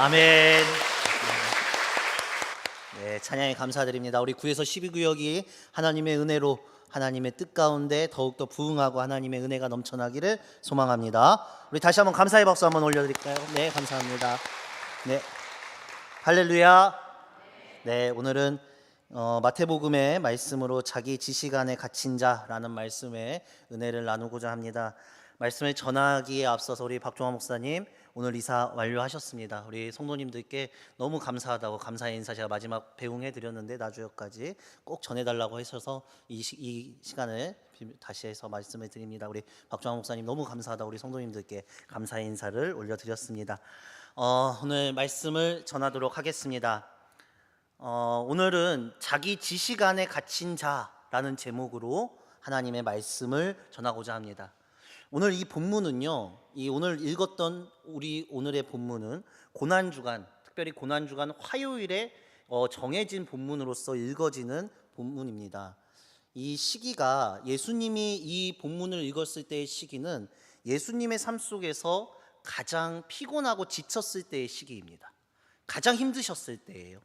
아멘. 네, 찬양에 감사드립니다. 우리 9에서 12구역이 하나님의 은혜로 하나님의 뜻 가운데 더욱더 부응하고 하나님의 은혜가 넘쳐나기를 소망합니다. 우리 다시 한번 감사의 박수 한번 올려드릴까요? 네, 감사합니다. 네, 할렐루야. 네, 오늘은 어, 마태복음의 말씀으로 자기 지시간에 갇힌 자라는 말씀에 은혜를 나누고자 합니다. 말씀을 전하기에 앞서서 우리 박종화 목사님 오늘 이사 완료하셨습니다. 우리 성도님들께 너무 감사하다고 감사의 인사 제가 마지막 배웅해 드렸는데 나주역까지 꼭 전해달라고 하셔서 이, 시, 이 시간을 비- 다시 해서 말씀을 드립니다. 우리 박종화 목사님 너무 감사하다 우리 성도님들께 감사의 인사를 올려드렸습니다. 어, 오늘 말씀을 전하도록 하겠습니다. 어, 오늘은 자기 지시간에 갇힌 자라는 제목으로 하나님의 말씀을 전하고자 합니다. 오늘 이 본문은요, 이 오늘 읽었던 우리 오늘의 본문은 고난 주간, 특별히 고난 주간 화요일에 어, 정해진 본문으로서 읽어지는 본문입니다. 이 시기가 예수님이 이 본문을 읽었을 때의 시기는 예수님의 삶 속에서 가장 피곤하고 지쳤을 때의 시기입니다. 가장 힘드셨을 때예요.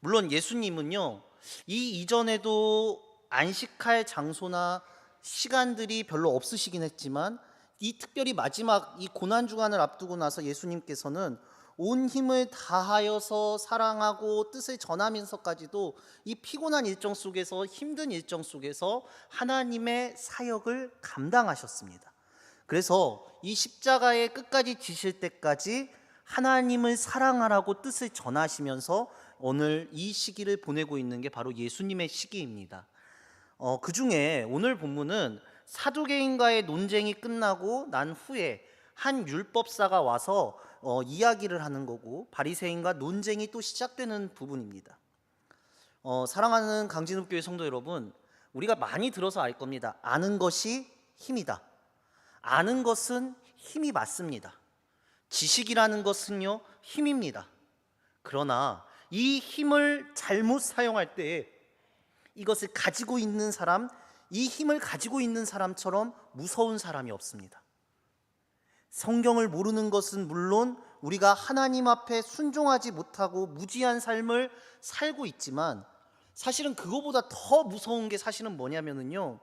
물론 예수님은요, 이 이전에도 안식할 장소나 시간들이 별로 없으시긴 했지만 이 특별히 마지막 이 고난 주간을 앞두고 나서 예수님께서는 온 힘을 다하여서 사랑하고 뜻을 전하면서까지도 이 피곤한 일정 속에서 힘든 일정 속에서 하나님의 사역을 감당하셨습니다. 그래서 이 십자가의 끝까지 지실 때까지 하나님을 사랑하라고 뜻을 전하시면서 오늘 이 시기를 보내고 있는 게 바로 예수님의 시기입니다. 어, 그 중에 오늘 본문은 사두개인과의 논쟁이 끝나고 난 후에 한 율법사가 와서 어, 이야기를 하는 거고 바리새인과 논쟁이 또 시작되는 부분입니다. 어, 사랑하는 강진읍 교회 성도 여러분, 우리가 많이 들어서 알 겁니다. 아는 것이 힘이다. 아는 것은 힘이 맞습니다. 지식이라는 것은요 힘입니다. 그러나 이 힘을 잘못 사용할 때 이것을 가지고 있는 사람, 이 힘을 가지고 있는 사람처럼 무서운 사람이 없습니다. 성경을 모르는 것은 물론 우리가 하나님 앞에 순종하지 못하고 무지한 삶을 살고 있지만 사실은 그거보다 더 무서운 게 사실은 뭐냐면은요.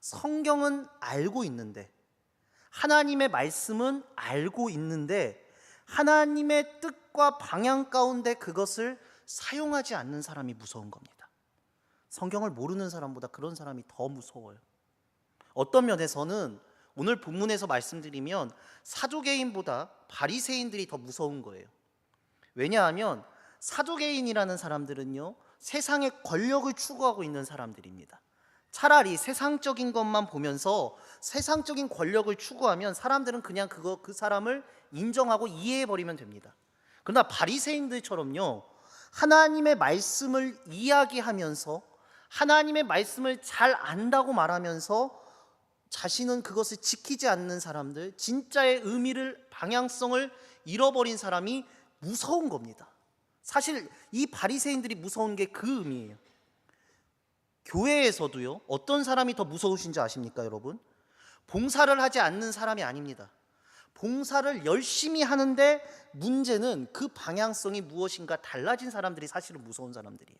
성경은 알고 있는데 하나님의 말씀은 알고 있는데 하나님의 뜻과 방향 가운데 그것을 사용하지 않는 사람이 무서운 겁니다. 성경을 모르는 사람보다 그런 사람이 더 무서워요. 어떤 면에서는 오늘 본문에서 말씀드리면 사두개인보다 바리새인들이 더 무서운 거예요. 왜냐하면 사두개인이라는 사람들은요 세상의 권력을 추구하고 있는 사람들입니다. 차라리 세상적인 것만 보면서 세상적인 권력을 추구하면 사람들은 그냥 그거 그 사람을 인정하고 이해해 버리면 됩니다. 그러나 바리새인들처럼요 하나님의 말씀을 이야기하면서 하나님의 말씀을 잘 안다고 말하면서 자신은 그것을 지키지 않는 사람들, 진짜의 의미를 방향성을 잃어버린 사람이 무서운 겁니다. 사실 이 바리새인들이 무서운 게 그 의미예요. 교회에서도요. 어떤 사람이 더 무서우신지 아십니까, 여러분? 봉사를 하지 않는 사람이 아닙니다. 봉사를 열심히 하는데 문제는 그 방향성이 무엇인가 달라진 사람들이 사실은 무서운 사람들이에요.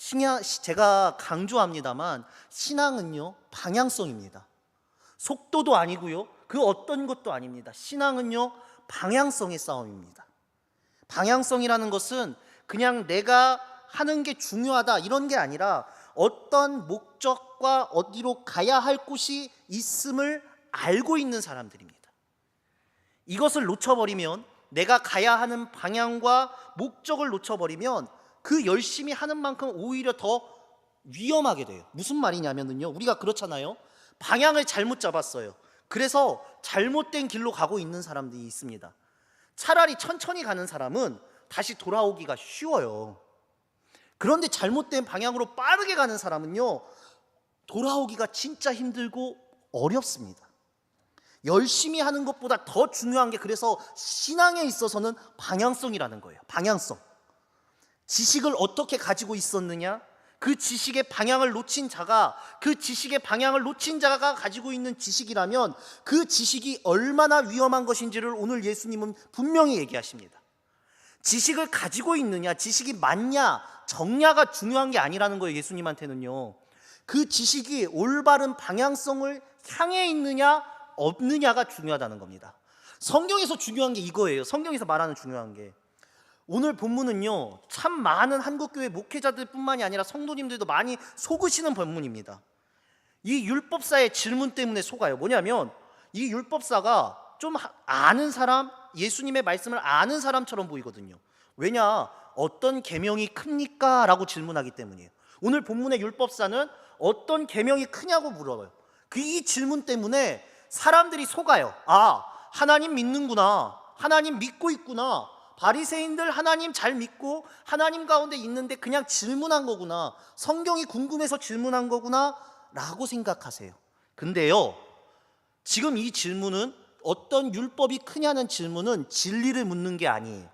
신앙 제가 강조합니다만 신앙은요 방향성입니다. 속도도 아니고요 그 어떤 것도 아닙니다. 신앙은요 방향성의 싸움입니다. 방향성이라는 것은 그냥 내가 하는 게 중요하다 이런 게 아니라 어떤 목적과 어디로 가야 할 곳이 있음을 알고 있는 사람들입니다. 이것을 놓쳐버리면 내가 가야 하는 방향과 목적을 놓쳐버리면 그 열심히 하는 만큼 오히려 더 위험하게 돼요. 무슨 말이냐면요. 우리가 그렇잖아요. 방향을 잘못 잡았어요. 그래서 잘못된 길로 가고 있는 사람들이 있습니다. 차라리 천천히 가는 사람은 다시 돌아오기가 쉬워요. 그런데 잘못된 방향으로 빠르게 가는 사람은요. 돌아오기가 진짜 힘들고 어렵습니다. 열심히 하는 것보다 더 중요한 게 그래서 신앙에 있어서는 방향성이라는 거예요. 방향성. 지식을 어떻게 가지고 있었느냐? 그 지식의 방향을 놓친 자가 그 지식의 방향을 놓친 자가 가지고 있는 지식이라면 그 지식이 얼마나 위험한 것인지를 오늘 예수님은 분명히 얘기하십니다. 지식을 가지고 있느냐, 지식이 맞냐, 정냐가 중요한 게 아니라는 거예요, 예수님한테는요. 그 지식이 올바른 방향성을 향해 있느냐, 없느냐가 중요하다는 겁니다. 성경에서 중요한 게 이거예요. 성경에서 말하는 중요한 게. 오늘 본문은요, 참 많은 한국교회 목회자들뿐만이 아니라 성도님들도 많이 속으시는 본문입니다. 이 율법사의 질문 때문에 속아요. 뭐냐면 이 율법사가 좀 하- 아는 사람, 예수님의 말씀을 아는 사람처럼 보이거든요. 왜냐? 어떤 계명이 큽니까? 라고 질문하기 때문이에요. 오늘 본문의 율법사는 어떤 계명이 크냐고 물어요. 그 이 질문 때문에 사람들이 속아요. 아, 하나님 믿는구나. 하나님 믿고 있구나. 바리새인들 하나님 잘 믿고 하나님 가운데 있는데 그냥 질문한 거구나. 성경이 궁금해서 질문한 거구나. 라고 생각하세요. 근데요. 지금 이 질문은 어떤 율법이 크냐는 질문은 진리를 묻는 게 아니에요.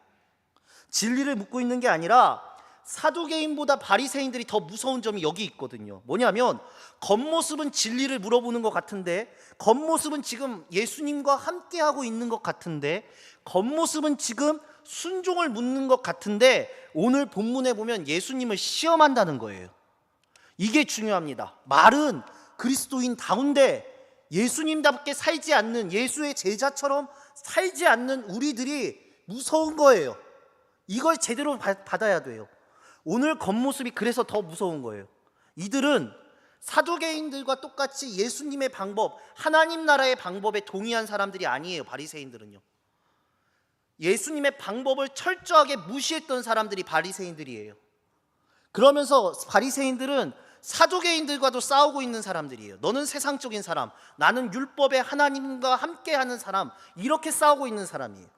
진리를 묻고 있는 게 아니라 사두개인보다 바리새인들이 더 무서운 점이 여기 있거든요. 뭐냐면 겉모습은 진리를 물어보는 것 같은데 겉모습은 지금 예수님과 함께 하고 있는 것 같은데 겉모습은 지금 순종을 묻는 것 같은데 오늘 본문에 보면 예수님을 시험한다는 거예요. 이게 중요합니다. 말은 그리스도인 다운데 예수님답게 살지 않는 예수의 제자처럼 살지 않는 우리들이 무서운 거예요. 이걸 제대로 받- 받아야 돼요. 오늘 겉모습이 그래서 더 무서운 거예요. 이들은 사두개인들과 똑같이 예수님의 방법, 하나님 나라의 방법에 동의한 사람들이 아니에요. 바리새인들은요. 예수님의 방법을 철저하게 무시했던 사람들이 바리새인들이에요. 그러면서 바리새인들은 사두개인들과도 싸우고 있는 사람들이에요. 너는 세상적인 사람, 나는 율법의 하나님과 함께하는 사람, 이렇게 싸우고 있는 사람이에요.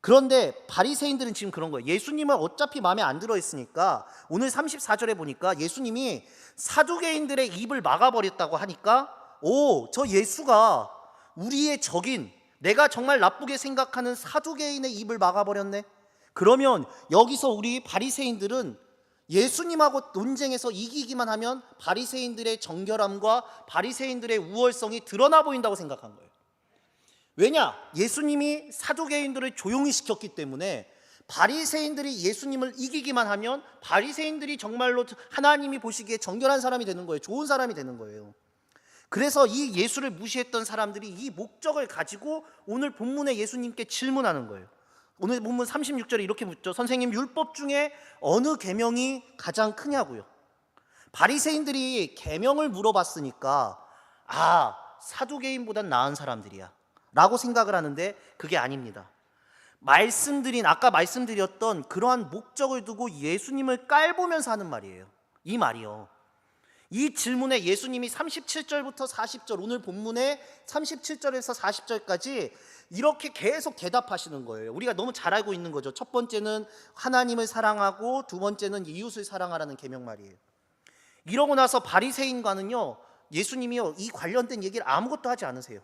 그런데 바리새인들은 지금 그런 거예요. 예수님은 어차피 마음에 안 들어 있으니까 오늘 34절에 보니까 예수님이 사두개인들의 입을 막아 버렸다고 하니까 오, 저 예수가 우리의 적인 내가 정말 나쁘게 생각하는 사두개인의 입을 막아버렸네. 그러면 여기서 우리 바리새인들은 예수님하고 논쟁에서 이기기만 하면 바리새인들의 정결함과 바리새인들의 우월성이 드러나 보인다고 생각한 거예요. 왜냐? 예수님이 사두개인들을 조용히 시켰기 때문에 바리새인들이 예수님을 이기기만 하면 바리새인들이 정말로 하나님이 보시기에 정결한 사람이 되는 거예요. 좋은 사람이 되는 거예요. 그래서 이 예수를 무시했던 사람들이 이 목적을 가지고 오늘 본문에 예수님께 질문하는 거예요. 오늘 본문 36절에 이렇게 묻죠. 선생님 율법 중에 어느 계명이 가장 크냐고요. 바리새인들이 계명을 물어봤으니까 아, 사두개인보단 나은 사람들이야. 라고 생각을 하는데 그게 아닙니다. 말씀드린 아까 말씀드렸던 그러한 목적을 두고 예수님을 깔보면서 하는 말이에요. 이 말이요. 이 질문에 예수님이 37절부터 40절 오늘 본문에 37절에서 40절까지 이렇게 계속 대답하시는 거예요. 우리가 너무 잘 알고 있는 거죠. 첫 번째는 하나님을 사랑하고 두 번째는 이웃을 사랑하라는 계명 말이에요. 이러고 나서 바리새인과는요. 예수님이요. 이 관련된 얘기를 아무것도 하지 않으세요.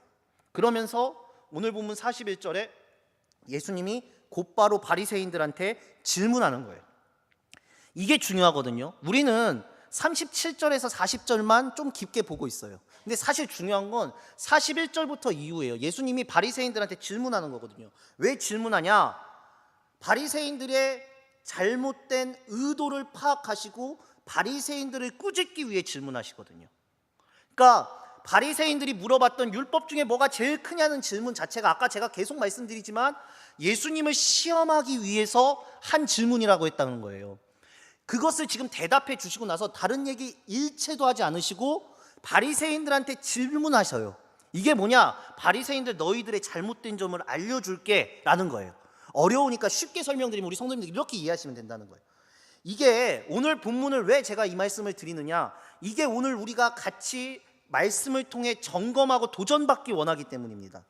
그러면서 오늘 본문 41절에 예수님이 곧바로 바리새인들한테 질문하는 거예요. 이게 중요하거든요. 우리는 37절에서 40절만 좀 깊게 보고 있어요. 근데 사실 중요한 건 41절부터 이후예요. 예수님이 바리새인들한테 질문하는 거거든요. 왜 질문하냐? 바리새인들의 잘못된 의도를 파악하시고 바리새인들을 꾸짖기 위해 질문하시거든요. 그러니까 바리새인들이 물어봤던 율법 중에 뭐가 제일 크냐는 질문 자체가 아까 제가 계속 말씀드리지만 예수님을 시험하기 위해서 한 질문이라고 했다는 거예요. 그것을 지금 대답해 주시고 나서 다른 얘기 일체도 하지 않으시고 바리새인들한테 질문하셔요. 이게 뭐냐? 바리새인들 너희들의 잘못된 점을 알려줄게라는 거예요. 어려우니까 쉽게 설명드리면 우리 성도님들 이렇게 이해하시면 된다는 거예요. 이게 오늘 본문을 왜 제가 이 말씀을 드리느냐? 이게 오늘 우리가 같이 말씀을 통해 점검하고 도전받기 원하기 때문입니다.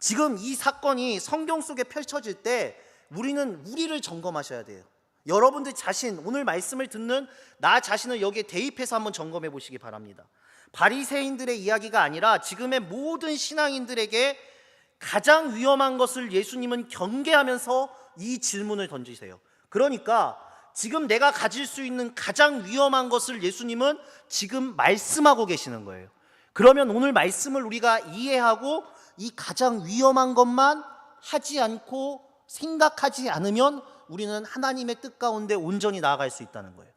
지금 이 사건이 성경 속에 펼쳐질 때 우리는 우리를 점검하셔야 돼요. 여러분들 자신 오늘 말씀을 듣는 나 자신을 여기에 대입해서 한번 점검해 보시기 바랍니다. 바리새인들의 이야기가 아니라 지금의 모든 신앙인들에게 가장 위험한 것을 예수님은 경계하면서 이 질문을 던지세요. 그러니까 지금 내가 가질 수 있는 가장 위험한 것을 예수님은 지금 말씀하고 계시는 거예요. 그러면 오늘 말씀을 우리가 이해하고 이 가장 위험한 것만 하지 않고 생각하지 않으면 우리는 하나님의 뜻 가운데 온전히 나아갈 수 있다는 거예요.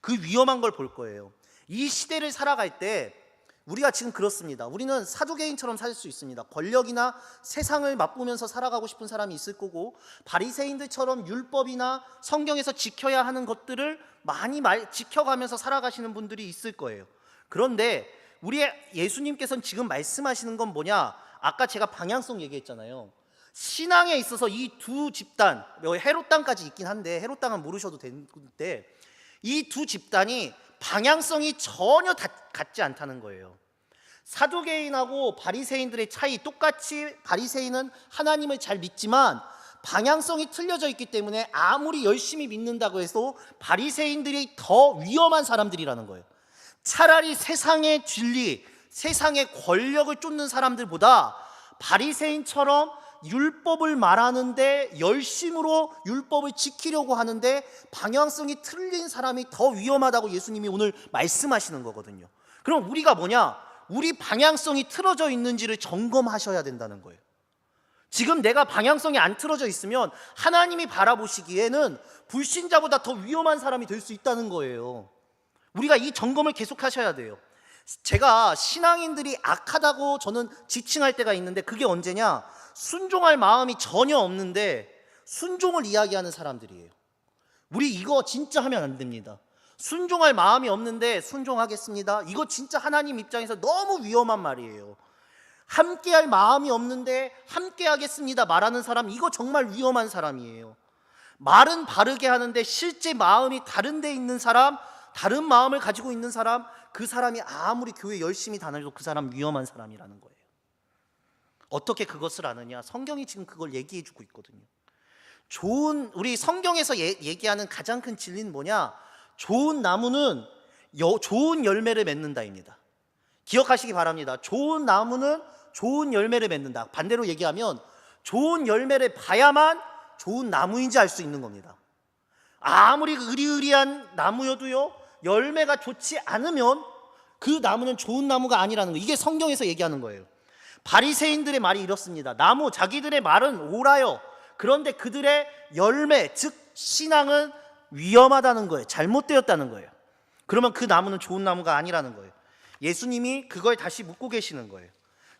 그 위험한 걸 볼 거예요. 이 시대를 살아갈 때 우리가 지금 그렇습니다. 우리는 사두개인처럼 살 수 있습니다. 권력이나 세상을 맛보면서 살아가고 싶은 사람이 있을 거고 바리새인들처럼 율법이나 성경에서 지켜야 하는 것들을 많이 말, 지켜가면서 살아가시는 분들이 있을 거예요. 그런데 우리 예수님께서는 지금 말씀하시는 건 뭐냐? 아까 제가 방향성 얘기했잖아요. 신앙에 있어서 이 두 집단, 여기 헤롯 땅까지 있긴 한데 헤롯 땅은 모르셔도 되는데 이 두 집단이 방향성이 전혀 다, 같지 않다는 거예요. 사두개인하고 바리새인들의 차이 똑같이 바리새인은 하나님을 잘 믿지만 방향성이 틀려져 있기 때문에 아무리 열심히 믿는다고 해도 바리새인들이 더 위험한 사람들이라는 거예요. 차라리 세상의 진리, 세상의 권력을 쫓는 사람들보다 바리새인처럼 율법을 말하는데 열심으로 율법을 지키려고 하는데 방향성이 틀린 사람이 더 위험하다고 예수님이 오늘 말씀하시는 거거든요. 그럼 우리가 뭐냐? 우리 방향성이 틀어져 있는지를 점검하셔야 된다는 거예요. 지금 내가 방향성이 안 틀어져 있으면 하나님이 바라보시기에는 불신자보다 더 위험한 사람이 될 수 있다는 거예요. 우리가 이 점검을 계속 하셔야 돼요. 제가 신앙인들이 악하다고 저는 지칭할 때가 있는데 그게 언제냐? 순종할 마음이 전혀 없는데 순종을 이야기하는 사람들이에요. 우리 이거 진짜 하면 안 됩니다. 순종할 마음이 없는데 순종하겠습니다. 이거 진짜 하나님 입장에서 너무 위험한 말이에요. 함께할 마음이 없는데 함께하겠습니다 말하는 사람 이거 정말 위험한 사람이에요. 말은 바르게 하는데 실제 마음이 다른 데 있는 사람, 다른 마음을 가지고 있는 사람, 그 사람이 아무리 교회 열심히 다녀도 그 사람 위험한 사람이라는 거예요. 어떻게 그것을 아느냐? 성경이 지금 그걸 얘기해 주고 있거든요. 좋은 우리 성경에서 예, 얘기하는 가장 큰 진리는 뭐냐? 좋은 나무는 여, 좋은 열매를 맺는다입니다. 기억하시기 바랍니다. 좋은 나무는 좋은 열매를 맺는다. 반대로 얘기하면 좋은 열매를 봐야만 좋은 나무인지 알 수 있는 겁니다. 아무리 의리의리한 나무여도요, 열매가 좋지 않으면 그 나무는 좋은 나무가 아니라는 거. 이게 성경에서 얘기하는 거예요. 바리새인들의 말이 이렇습니다. 나무 자기들의 말은 옳아요. 그런데 그들의 열매, 즉 신앙은 위험하다는 거예요. 잘못되었다는 거예요. 그러면 그 나무는 좋은 나무가 아니라는 거예요. 예수님이 그걸 다시 묻고 계시는 거예요.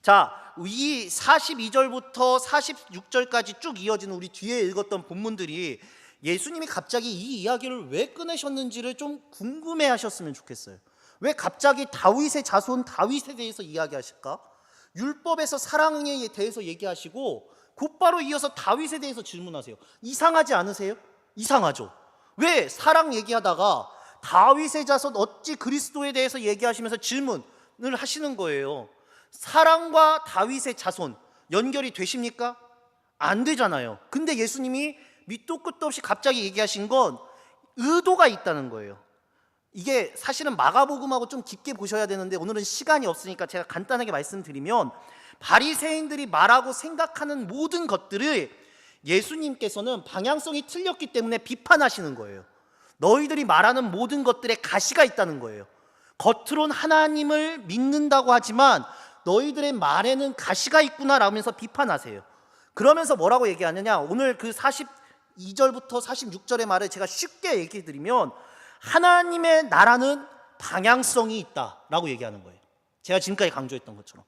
자, 이 42절부터 46절까지 쭉 이어지는 우리 뒤에 읽었던 본문들이 예수님이 갑자기 이 이야기를 왜 꺼내셨는지를 좀 궁금해 하셨으면 좋겠어요. 왜 갑자기 다윗의 자손 다윗에 대해서 이야기하실까? 율법에서 사랑에 대해서 얘기하시고 곧바로 이어서 다윗에 대해서 질문하세요. 이상하지 않으세요? 이상하죠. 왜 사랑 얘기하다가 다윗의 자손 어찌 그리스도에 대해서 얘기하시면서 질문을 하시는 거예요. 사랑과 다윗의 자손 연결이 되십니까? 안 되잖아요. 근데 예수님이 밑도 끝도 없이 갑자기 얘기하신 건 의도가 있다는 거예요. 이게 사실은 마가복음하고 좀 깊게 보셔야 되는데 오늘은 시간이 없으니까 제가 간단하게 말씀드리면 바리새인들이 말하고 생각하는 모든 것들을 예수님께서는 방향성이 틀렸기 때문에 비판하시는 거예요. 너희들이 말하는 모든 것들에 가시가 있다는 거예요. 겉으론 하나님을 믿는다고 하지만 너희들의 말에는 가시가 있구나 라면서 비판하세요. 그러면서 뭐라고 얘기하느냐? 오늘 그 42절부터 46절의 말을 제가 쉽게 얘기해 드리면 하나님의 나라는 방향성이 있다라고 얘기하는 거예요. 제가 지금까지 강조했던 것처럼.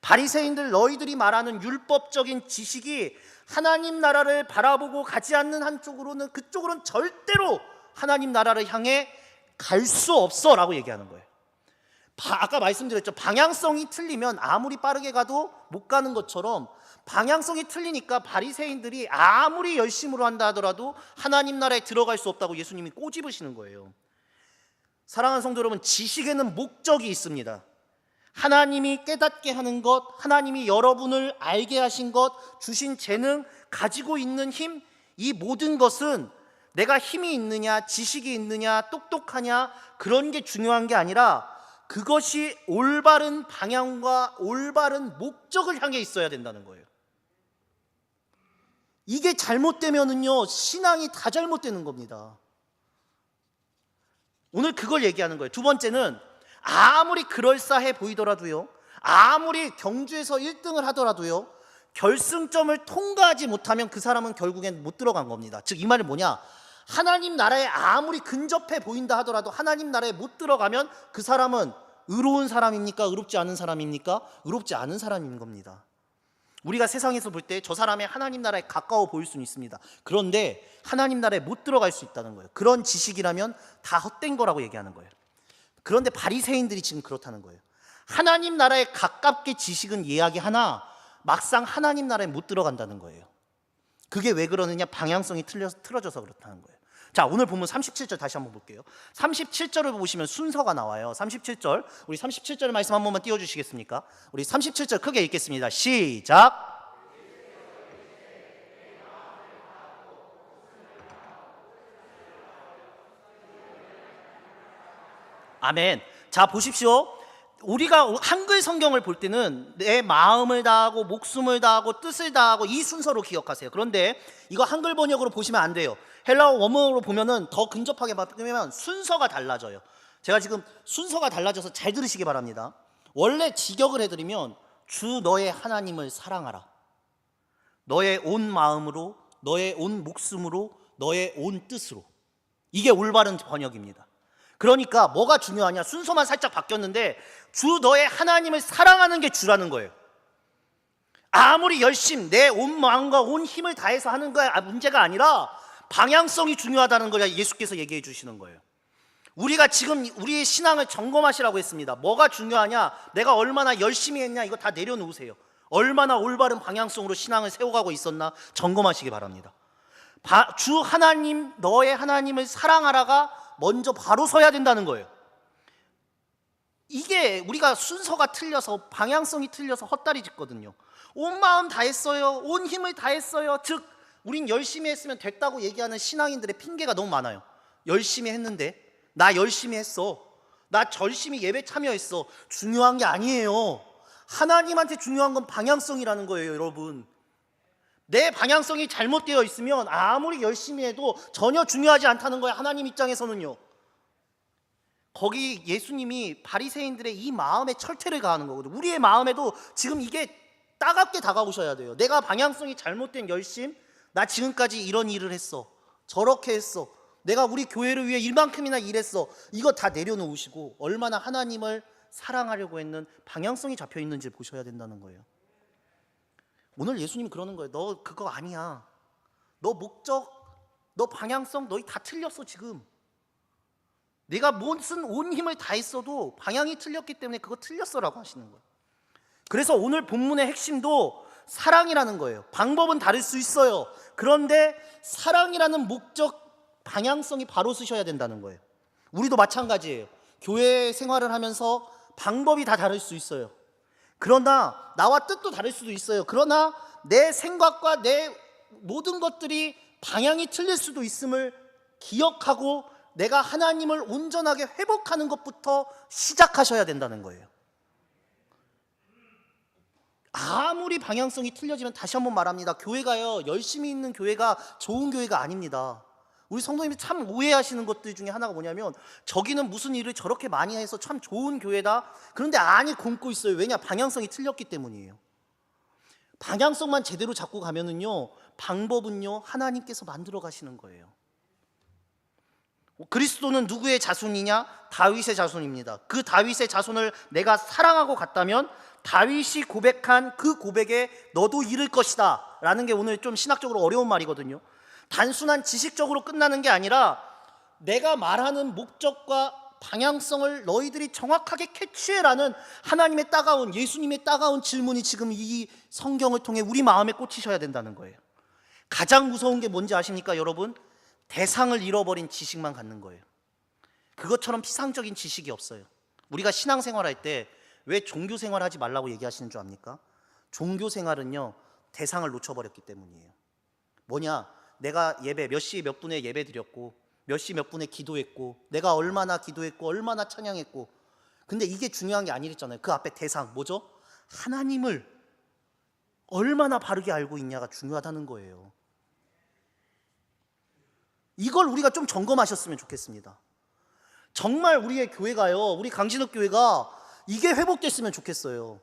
바리새인들 너희들이 말하는 율법적인 지식이 하나님 나라를 바라보고 가지 않는 한쪽으로는 그쪽으로는 절대로 하나님 나라를 향해 갈 수 없어라고 얘기하는 거예요. 바, 아까 말씀드렸죠. 방향성이 틀리면 아무리 빠르게 가도 못 가는 것처럼 방향성이 틀리니까 바리새인들이 아무리 열심으로 한다 하더라도 하나님 나라에 들어갈 수 없다고 예수님이 꼬집으시는 거예요. 사랑하는 성도 여러분, 지식에는 목적이 있습니다. 하나님이 깨닫게 하는 것, 하나님이 여러분을 알게 하신 것, 주신 재능, 가지고 있는 힘, 이 모든 것은 내가 힘이 있느냐, 지식이 있느냐, 똑똑하냐, 그런 게 중요한 게 아니라 그것이 올바른 방향과 올바른 목적을 향해 있어야 된다는 거예요. 이게 잘못되면은요, 신앙이 다 잘못되는 겁니다. 오늘 그걸 얘기하는 거예요. 두 번째는 아무리 그럴싸해 보이더라도요. 아무리 경주에서 1등을 하더라도요. 결승점을 통과하지 못하면 그 사람은 결국엔 못 들어간 겁니다. 즉 이 말은 뭐냐? 하나님 나라에 아무리 근접해 보인다 하더라도 하나님 나라에 못 들어가면 그 사람은 의로운 사람입니까? 의롭지 않은 사람입니까? 의롭지 않은 사람인 겁니다. 우리가 세상에서 볼 때 저 사람의 하나님 나라에 가까워 보일 수는 있습니다. 그런데 하나님 나라에 못 들어갈 수 있다는 거예요. 그런 지식이라면 다 헛된 거라고 얘기하는 거예요. 그런데 바리새인들이 지금 그렇다는 거예요. 하나님 나라에 가깝게 지식은 이야기하나 막상 하나님 나라에 못 들어간다는 거예요. 그게 왜 그러느냐? 방향성이 틀려, 틀어져서 그렇다는 거예요. 자, 오늘 보면 37절 다시 한번 볼게요. 37절을 보시면 순서가 나와요. 37절. 우리 37절 말씀 한 번만 띄워 주시겠습니까? 우리 37절 크게 읽겠습니다. 시작. 아멘. 자, 보십시오. 우리가 한글 성경을 볼 때는 내 마음을 다하고 목숨을 다하고 뜻을 다하고 이 순서로 기억하세요. 그런데 이거 한글 번역으로 보시면 안 돼요. 헬라어 원문으로 보면은 더 근접하게 보면 순서가 달라져요. 제가 지금 순서가 달라져서 잘 들으시기 바랍니다. 원래 직역을 해드리면 주 너의 하나님을 사랑하라. 너의 온 마음으로, 너의 온 목숨으로, 너의 온 뜻으로. 이게 올바른 번역입니다. 그러니까 뭐가 중요하냐? 순서만 살짝 바뀌었는데 주 너의 하나님을 사랑하는 게 주라는 거예요. 아무리 열심 내 온 마음과 온 힘을 다해서 하는 거야 문제가 아니라 방향성이 중요하다는 걸 예수께서 얘기해 주시는 거예요. 우리가 지금 우리의 신앙을 점검하시라고 했습니다. 뭐가 중요하냐? 내가 얼마나 열심히 했냐? 이거 다 내려놓으세요. 얼마나 올바른 방향성으로 신앙을 세워가고 있었나 점검하시기 바랍니다. 바- 주 하나님 너의 하나님을 사랑하라가 먼저 바로 서야 된다는 거예요. 이게 우리가 순서가 틀려서 방향성이 틀려서 헛다리 짓거든요. 온 마음 다했어요. 온 힘을 다했어요. 즉 우린 열심히 했으면 됐다고 얘기하는 신앙인들의 핑계가 너무 많아요. 열심히 했는데 나 열심히 했어. 나 열심히 예배 참여했어. 중요한 게 아니에요. 하나님한테 중요한 건 방향성이라는 거예요, 여러분. 내 방향성이 잘못되어 있으면 아무리 열심히 해도 전혀 중요하지 않다는 거예요. 하나님 입장에서는요. 거기 예수님이 바리새인들의 이 마음에 철퇴를 가하는 거거든요. 우리의 마음에도 지금 이게 따갑게 다가오셔야 돼요. 내가 방향성이 잘못된 열심, 나 지금까지 이런 일을 했어. 저렇게 했어. 내가 우리 교회를 위해 일만큼이나 일했어. 이거 다 내려놓으시고 얼마나 하나님을 사랑하려고 했는 방향성이 잡혀 있는지 보셔야 된다는 거예요. 오늘 예수님이 그러는 거예요. 너 그거 아니야. 너 목적, 너 방향성 너희 다 틀렸어 지금. 네가 무슨 온 힘을 다 했어도 방향이 틀렸기 때문에 그거 틀렸어라고 하시는 거예요. 그래서 오늘 본문의 핵심도 사랑이라는 거예요. 방법은 다를 수 있어요. 그런데 사랑이라는 목적 방향성이 바로 쓰셔야 된다는 거예요. 우리도 마찬가지예요. 교회 생활을 하면서 방법이 다 다를 수 있어요. 그러나 나와 뜻도 다를 수도 있어요. 그러나 내 생각과 내 모든 것들이 방향이 틀릴 수도 있음을 기억하고 내가 하나님을 온전하게 회복하는 것부터 시작하셔야 된다는 거예요. 아무리 방향성이 틀려지면 다시 한번 말합니다. 교회가요, 열심히 있는 교회가 좋은 교회가 아닙니다. 우리 성도님이 참 오해하시는 것들 중에 하나가 뭐냐면 저기는 무슨 일을 저렇게 많이 해서 참 좋은 교회다. 그런데 안이 굶고 있어요. 왜냐? 방향성이 틀렸기 때문이에요. 방향성만 제대로 잡고 가면은요, 방법은요, 하나님께서 만들어 가시는 거예요. 그리스도는 누구의 자손이냐? 다윗의 자손입니다. 그 다윗의 자손을 내가 사랑하고 갔다면 다윗이 고백한 그 고백에 너도 이를 것이다. 라는 게 오늘 좀 신학적으로 어려운 말이거든요. 단순한 지식적으로 끝나는 게 아니라 내가 말하는 목적과 방향성을 너희들이 정확하게 캐치해라는 하나님의 따가운 예수님의 따가운 질문이 지금 이 성경을 통해 우리 마음에 꽂히셔야 된다는 거예요. 가장 무서운 게 뭔지 아십니까, 여러분? 대상을 잃어버린 지식만 갖는 거예요. 그것처럼 피상적인 지식이 없어요. 우리가 신앙생활 할 때 왜 종교 생활 하지 말라고 얘기하시는 줄 압니까? 종교 생활은요 대상을 놓쳐버렸기 때문이에요. 뭐냐? 내가 예배 몇 시 몇 분에 예배 드렸고 몇 시 몇 분에 기도했고 내가 얼마나 기도했고 얼마나 찬양했고 근데 이게 중요한 게 아니랬잖아요. 그 앞에 대상 뭐죠? 하나님을 얼마나 바르게 알고 있냐가 중요하다는 거예요. 이걸 우리가 좀 점검하셨으면 좋겠습니다. 정말 우리의 교회가요, 우리 강진욱 교회가 이게 회복됐으면 좋겠어요.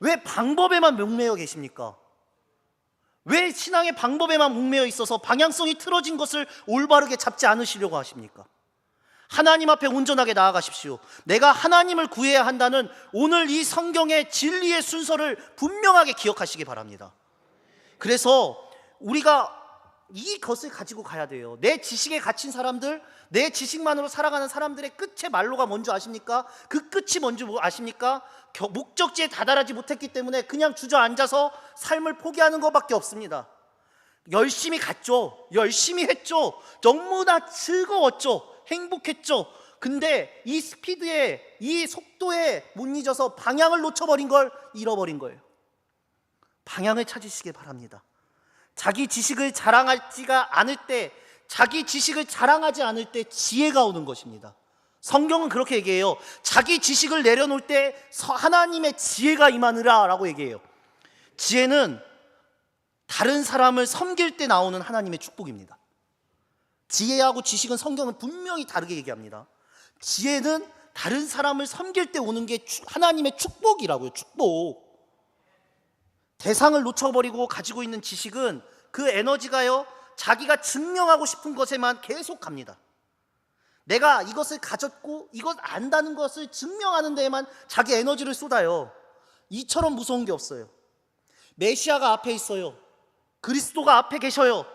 왜 방법에만 목매여 계십니까? 왜 신앙의 방법에만 목매여 있어서 방향성이 틀어진 것을 올바르게 잡지 않으시려고 하십니까? 하나님 앞에 온전하게 나아가십시오. 내가 하나님을 구해야 한다는 오늘 이 성경의 진리의 순서를 분명하게 기억하시기 바랍니다. 그래서 우리가 이것을 가지고 가야 돼요. 내 지식에 갇힌 사람들, 내 지식만으로 살아가는 사람들의 끝의 말로가 뭔지 아십니까? 그 끝이 뭔지 뭐 아십니까? 겨- 목적지에 다다르지 못했기 때문에 그냥 주저앉아서 삶을 포기하는 것밖에 없습니다. 열심히 갔죠. 열심히 했죠. 너무나 즐거웠죠. 행복했죠. 근데 이 스피드에, 이 속도에 못 잊어서 방향을 놓쳐버린 걸 잃어버린 거예요. 방향을 찾으시길 바랍니다. 자기 지식을 자랑하지가 않을 때, 자기 지식을 자랑하지 않을 때 지혜가 오는 것입니다. 성경은 그렇게 얘기해요. 자기 지식을 내려놓을 때 서- 하나님의 지혜가 임하느라 라고 얘기해요. 지혜는 다른 사람을 섬길 때 나오는 하나님의 축복입니다. 지혜하고 지식은 성경은 분명히 다르게 얘기합니다. 지혜는 다른 사람을 섬길 때 오는 게 추- 하나님의 축복이라고요. 축복. 대상을 놓쳐버리고 가지고 있는 지식은 그 에너지가요, 자기가 증명하고 싶은 것에만 계속 갑니다. 내가 이것을 가졌고 이것 안다는 것을 증명하는 데에만 자기 에너지를 쏟아요. 이처럼 무서운 게 없어요. 메시아가 앞에 있어요. 그리스도가 앞에 계셔요.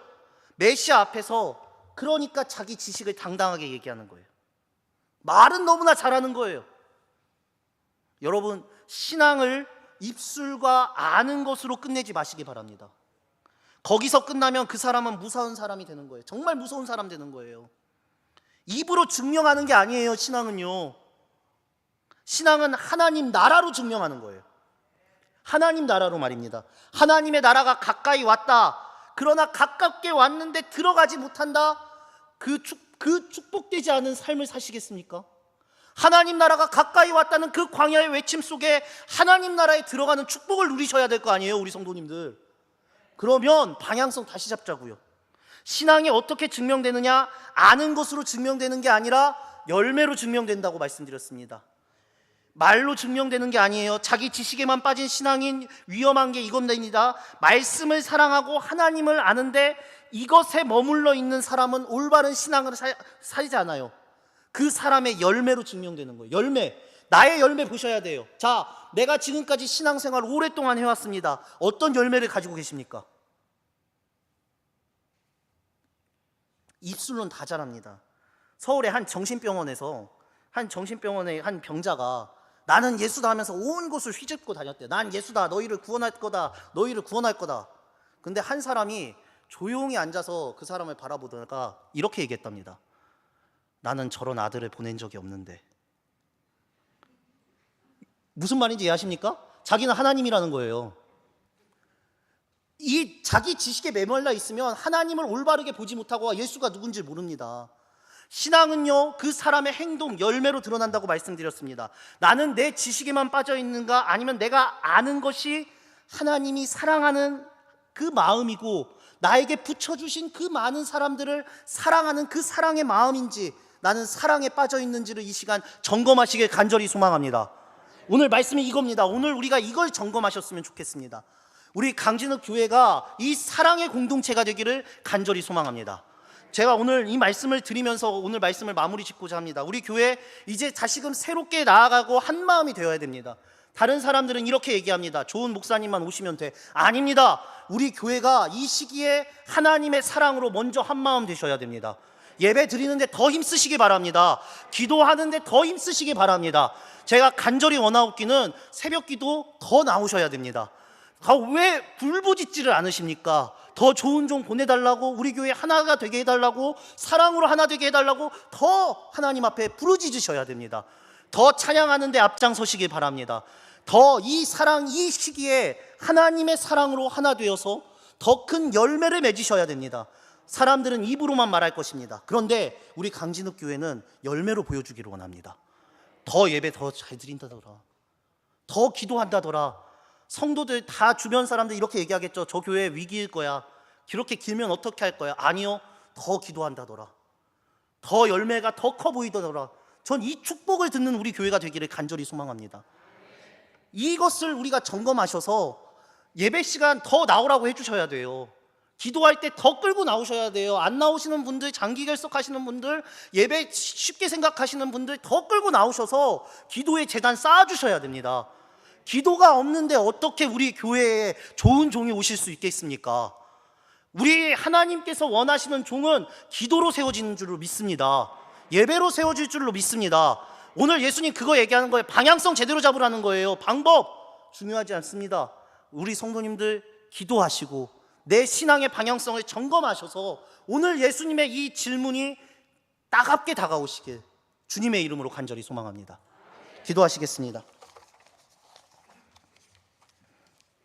메시아 앞에서 그러니까 자기 지식을 당당하게 얘기하는 거예요. 말은 너무나 잘하는 거예요. 여러분, 신앙을 입술과 아는 것으로 끝내지 마시기 바랍니다. 거기서 끝나면 그 사람은 무서운 사람이 되는 거예요. 정말 무서운 사람 되는 거예요. 입으로 증명하는 게 아니에요, 신앙은요. 신앙은 하나님 나라로 증명하는 거예요. 하나님 나라로 말입니다. 하나님의 나라가 가까이 왔다. 그러나 가깝게 왔는데 들어가지 못한다. 그, 축, 그 축복되지 않은 삶을 사시겠습니까? 하나님 나라가 가까이 왔다는 그 광야의 외침 속에 하나님 나라에 들어가는 축복을 누리셔야 될 거 아니에요, 우리 성도님들. 그러면 방향성 다시 잡자고요. 신앙이 어떻게 증명되느냐? 아는 것으로 증명되는 게 아니라 열매로 증명된다고 말씀드렸습니다. 말로 증명되는 게 아니에요. 자기 지식에만 빠진 신앙인 위험한 게 이겁니다. 말씀을 사랑하고 하나님을 아는데 이것에 머물러 있는 사람은 올바른 신앙을 사, 살지 않아요. 그 사람의 열매로 증명되는 거예요. 열매. 나의 열매 보셔야 돼요. 자, 내가 지금까지 신앙생활을 오랫동안 해왔습니다. 어떤 열매를 가지고 계십니까? 입술로는 다 잘합니다. 서울의 한 정신병원에서 한 정신병원의 한 병자가 나는 예수다 하면서 온 곳을 휘젓고 다녔대. 난 예수다. 너희를 구원할 거다. 너희를 구원할 거다. 근데 한 사람이 조용히 앉아서 그 사람을 바라보다가 이렇게 얘기했답니다. 나는 저런 아들을 보낸 적이 없는데. 무슨 말인지 이해하십니까? 자기는 하나님이라는 거예요. 이 자기 지식에 매몰려 있으면 하나님을 올바르게 보지 못하고 예수가 누군지 모릅니다. 신앙은요, 그 사람의 행동, 열매로 드러난다고 말씀드렸습니다. 나는 내 지식에만 빠져 있는가 아니면 내가 아는 것이 하나님이 사랑하는 그 마음이고 나에게 붙여주신 그 많은 사람들을 사랑하는 그 사랑의 마음인지 나는 사랑에 빠져 있는지를 이 시간 점검하시길 간절히 소망합니다. 오늘 말씀이 이겁니다. 오늘 우리가 이걸 점검하셨으면 좋겠습니다. 우리 강진욱 교회가 이 사랑의 공동체가 되기를 간절히 소망합니다. 제가 오늘 이 말씀을 드리면서 오늘 말씀을 마무리 짓고자 합니다. 우리 교회 이제 다시금 새롭게 나아가고 한 마음이 되어야 됩니다. 다른 사람들은 이렇게 얘기합니다. 좋은 목사님만 오시면 돼. 아닙니다. 우리 교회가 이 시기에 하나님의 사랑으로 먼저 한 마음 되셔야 됩니다. 예배 드리는데 더 힘쓰시기 바랍니다. 기도하는데 더 힘쓰시기 바랍니다. 제가 간절히 원하옵기는 새벽 기도 더 나오셔야 됩니다. 아, 왜 불부짓지를 않으십니까? 더 좋은 종 보내달라고 우리 교회 하나가 되게 해달라고 사랑으로 하나 되게 해달라고 더 하나님 앞에 부르짖으셔야 됩니다. 더 찬양하는데 앞장서시길 바랍니다. 더 이 사랑 이 시기에 하나님의 사랑으로 하나 되어서 더 큰 열매를 맺으셔야 됩니다. 사람들은 입으로만 말할 것입니다. 그런데 우리 강진욱 교회는 열매로 보여주기를 원합니다. 더 예배 더 잘 드린다더라. 더 기도한다더라. 성도들 다 주변 사람들 이렇게 얘기하겠죠. 저 교회 위기일 거야. 그렇게 길면 어떻게 할 거야? 아니요. 더 기도한다더라. 더 열매가 더 커 보이더라. 전 이 축복을 듣는 우리 교회가 되기를 간절히 소망합니다. 이것을 우리가 점검하셔서 예배 시간 더 나오라고 해주셔야 돼요. 기도할 때 더 끌고 나오셔야 돼요. 안 나오시는 분들, 장기 결석하시는 분들, 예배 쉽게 생각하시는 분들 더 끌고 나오셔서 기도의 재단 쌓아주셔야 됩니다. 기도가 없는데 어떻게 우리 교회에 좋은 종이 오실 수 있겠습니까? 우리 하나님께서 원하시는 종은 기도로 세워지는 줄로 믿습니다. 예배로 세워질 줄로 믿습니다. 오늘 예수님 그거 얘기하는 거예요. 방향성 제대로 잡으라는 거예요. 방법 중요하지 않습니다. 우리 성도님들 기도하시고 내 신앙의 방향성을 점검하셔서 오늘 예수님의 이 질문이 따갑게 다가오시길 주님의 이름으로 간절히 소망합니다. 기도하시겠습니다.